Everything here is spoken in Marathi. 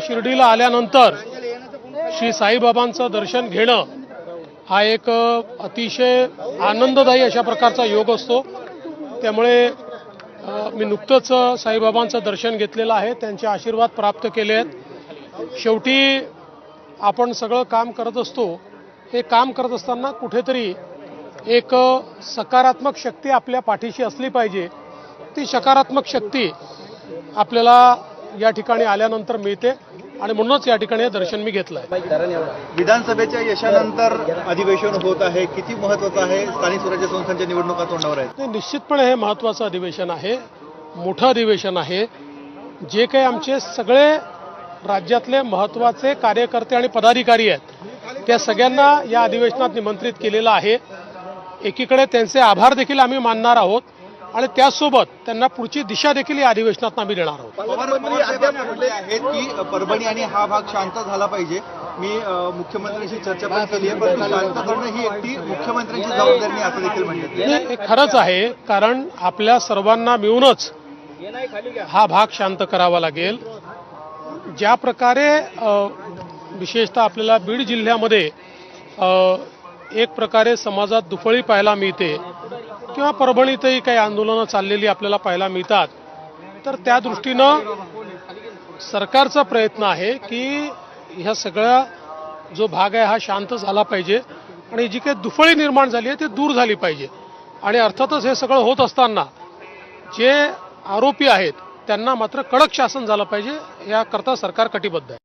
शिर्डीला आल्यानंतर श्री साईबाबांचं दर्शन घेणं हा एक अतिशय आनंददायी अशा प्रकारचा योग असतो. त्यामुळे मी नुकतंच साईबाबांचं दर्शन घेतलेलं आहे. त्यांचे आशीर्वाद प्राप्त केले आहेत. शेवटी आपण सगळं काम करत असतो. हे काम करत असताना कुठेतरी एक सकारात्मक शक्ती आपल्या पाठीशी असली पाहिजे. ती सकारात्मक शक्ती आपल्याला या ठिकाणी आल्यानंतर मिळते. आणि म्हणूनच या ठिकाणी हे दर्शन मी घेतलं आहे विधानसभेच्या यशानंतर अधिवेशन होत आहे. किती महत्वाचं आहे? स्थानिक स्वराज्य संस्थांच्या निवडणुका तोंडावर आहेत. ते निश्चितपणे हे महत्त्वाचं अधिवेशन आहे. मोठं अधिवेशन आहे. जे काही आमचे सगळे राज्यातले महत्त्वाचे कार्यकर्ते आणि पदाधिकारी आहेत त्या सगळ्यांना या अधिवेशनात निमंत्रित केलेलं आहे. एकीकडे त्यांचे आभार देखील आम्ही मानणार आहोत. आणि त्याचसोबत त्यांना पुढची दिशा देखील या अधिवेशनात आम्ही देणार आहोत. परभणी आणि हा भाग शांत झाला पाहिजे? मी मुख्यमंत्र्यांशी चर्चा पण केली आहे पण शांत करणं ही एकटी मुख्यमंत्र्यांची जबाबदारी असं देखील म्हणले नाही, हे खरंच आहे कारण आपल्या सर्वांना मिळूनच हा भाग शांत करावा लागेल. ज्या प्रकारे विशेषतः आपल्याला बीड जिल्ह्यामध्ये एक प्रकारे समाजात दुफळी पाहायला मिळते किंवा परभणीतही काही आंदोलनं चाललेली आपल्याला पाहायला मिळतात तर त्या दृष्टीनं सरकारचा प्रयत्न आहे की ह्या सगळ्या जो भाग आहे हा शांत झाला पाहिजे आणि जी काही दुफळी निर्माण झाली आहे ती दूर झाली पाहिजे. आणि अर्थातच हे सगळं होत असताना जे आरोपी आहेत त्यांना मात्र कडक शासन झालं पाहिजे याकरता सरकार कटिबद्ध आहे.